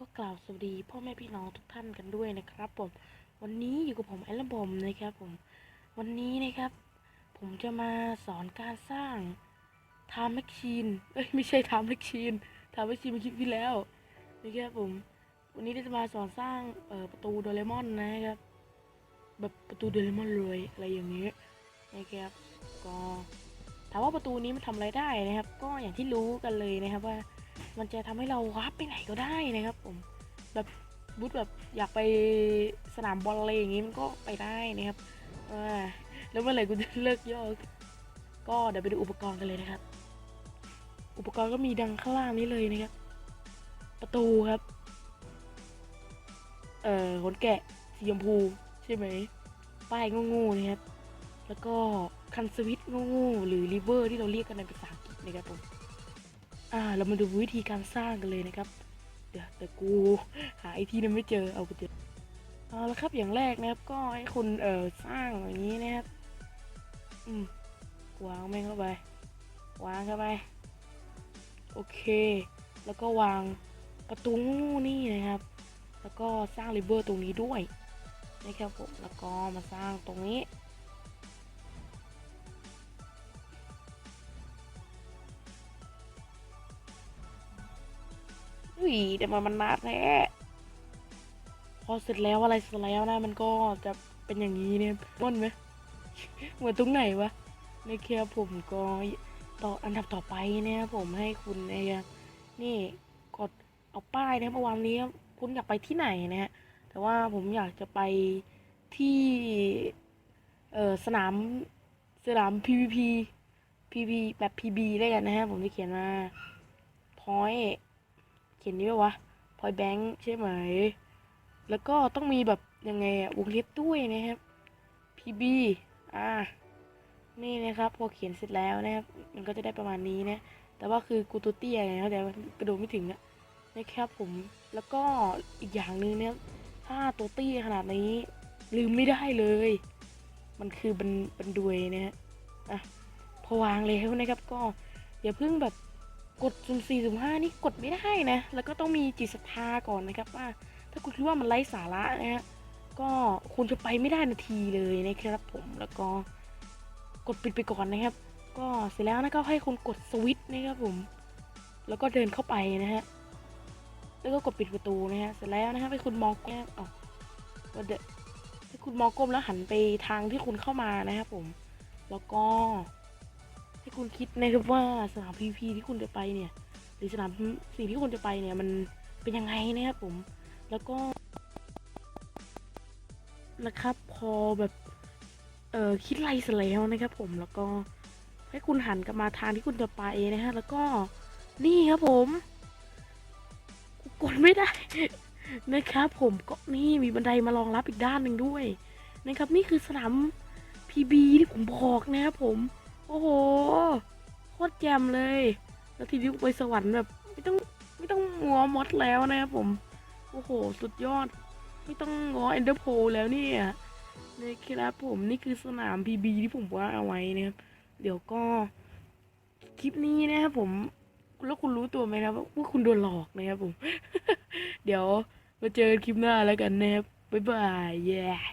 ก็กล่าวสวัสดีพ่อแม่พี่น้องทุกท่านกันด้วยนะครับ ผม วันนี้อยู่กับผมแอลบอมนะครับ ผม วันนี้นะครับ ผมจะมาสอนการสร้างทามแมชชีนเอ้ยไม่ใช่ทามแมชชีนทามแมชชีนเป็นคลิปที่แล้วนะครับผม วันนี้จะมาสอนสร้างเประตูโดเรมอนนะครับ แบบประตูโดเรมอนเลยอะไรอย่างนี้นะครับก็ถามว่าประตูนี้มันทำอะไรได้นะครับ ก็อย่างที่รู้กันเลยนะครับว่า มันจะทำให้เราวาร์ปไปไหนก็ได้นะครับผมแบบบุ๊ทแบบอยากไปสนามบอลอะไรอย่างงี้มันก็ไปได้นะครับแล้วเมื่อไหร่กูจะเลิกย่อก็เดี๋ยวไปดูอุปกรณ์กันเลยนะครับ อุปกรณ์ก็มีดังข้างล่างนี้เลยนะครับ ประตูครับ เอ่อขนแกะสีชมพูใช่ไหมป้ายงูๆนะครับ แล้วก็คันสวิตช์งูๆหรือริเวอร์ที่เราเรียกกันในภาษาอังกฤษนะครับผม อ่า เรามาดูวิธีการสร้างกันเลยนะครับ เดี๋ยวแต่กูหาไอที่นั้นไม่เจอ เอาไปเจอเอาละครับ อย่างแรกนะครับ ก็ให้คุณเอ่อสร้างอย่างนี้นะครับ อืมวางแม่งเข้าไป วางเข้าไป โอเค แล้วก็วางประตูนี่นะครับ แล้วก็สร้างริเวอร์ตรงนี้ด้วยนะครับผม แล้วก็มาสร้างตรงนี้ ยแต่มันมันนาแท้พอเสร็จแล้วอะไรเสร็จแล้วนะมันก็จะเป็นอย่างนี้เนี่ยม่นไหมเหมือนตรงไหนวะในแค่ผมก็ต่ออันดับต่อไปเนี่ยผมให้คุณเนี่ยนี่กดเอาป้ายนะเมื่อวานนี้คุณอยากไปที่ไหนนะฮะแต่ว่าผมอยากจะไปที่เออสนามสนาม PVP PV แบบ PB ได้กันนะฮะผมจะเขียนมา point ขียนนี้ปะวะ point bank ใช่ไหม แล้วก็ต้องมีแบบยังไงอะวงเล็บด้วยนะครับ PB อ่า นี่นะครับ พอเขียนเสร็จแล้วนะครับ มันก็จะได้ประมาณนี้นะ แต่ว่าคือกูตัวเตี้ยไงเข้าใจกระโดดไม่ถึงอะนะครับผม แล้วก็อีกอย่างหนึ่งเนี่ยถ้าตัวเตี้ยขนาดนี้ ลืมไม่ได้เลย มันคือบันบันดวยนะฮะ อะ พอวางแล้วนะครับ ก็อย่าเพิ่งแบบ กดสุ่มสี่สุ่มห้านี่กดไม่ได้นะ แล้วก็ต้องมีจิตศรัทธาก่อนนะครับว่า ถ้าคุณคิดว่ามันไร้สาระนะฮะก็คุณจะไปไม่ได้นาทีเลยนะครับผมแล้วก็กดปิดไปก่อนนะครับ ก็เสร็จแล้วนะก็ให้คุณกดสวิตช์นะครับผม แล้วก็เดินเข้าไปนะฮะแล้วก็กดปิดประตูนะฮะเสร็จแล้วนะครับให้คุณมองก้มอ๋อก็เดยวให้คุณมองก้มแล้วหันไปทางที่คุณเข้ามานะครับผม แล้วก็ คุณคิดนะครับว่าสนามพีพีที่คุณจะไปเนี่ย หรือสนามสิ่งที่คุณจะไปเนี่ยมันเป็นยังไงนะครับผม แล้วก็นะครับพอแบบเออคิดไรเสร็จแล้วนะครับผมแล้วก็ให้คุณหันกลับมาทางที่คุณจะไปนะฮะแล้วก็นี่ครับผมกดไม่ได้นะครับผมก็นี่มีบันไดมารองรับอีกด้านหนึ่งด้วยนะครับ นี่คือสนามพีบีที่ผมบอกนะครับผม โอ้โห โคตรแจ่มเลย แล้วทีนี้ไปสวรรค์แบบ ไม่ต้องไม่ต้องงอมอดแล้วนะครับผม โอ้โห สุดยอด ไม่ต้องงอเอนเดอร์โพแล้วเนี่ยนี่ครับผมนี่คือสนามพีบีที่ผมว่าเอาไว้นะครับ เดี๋ยวก็ คลิปนี้นะครับผม แล้วคุณรู้ตัวไหมครับว่าคุณโดนหลอกนะครับผม เดี๋ยวมาเจอกันคลิปหน้าแล้วกันนะครับบ๊ายบายแย่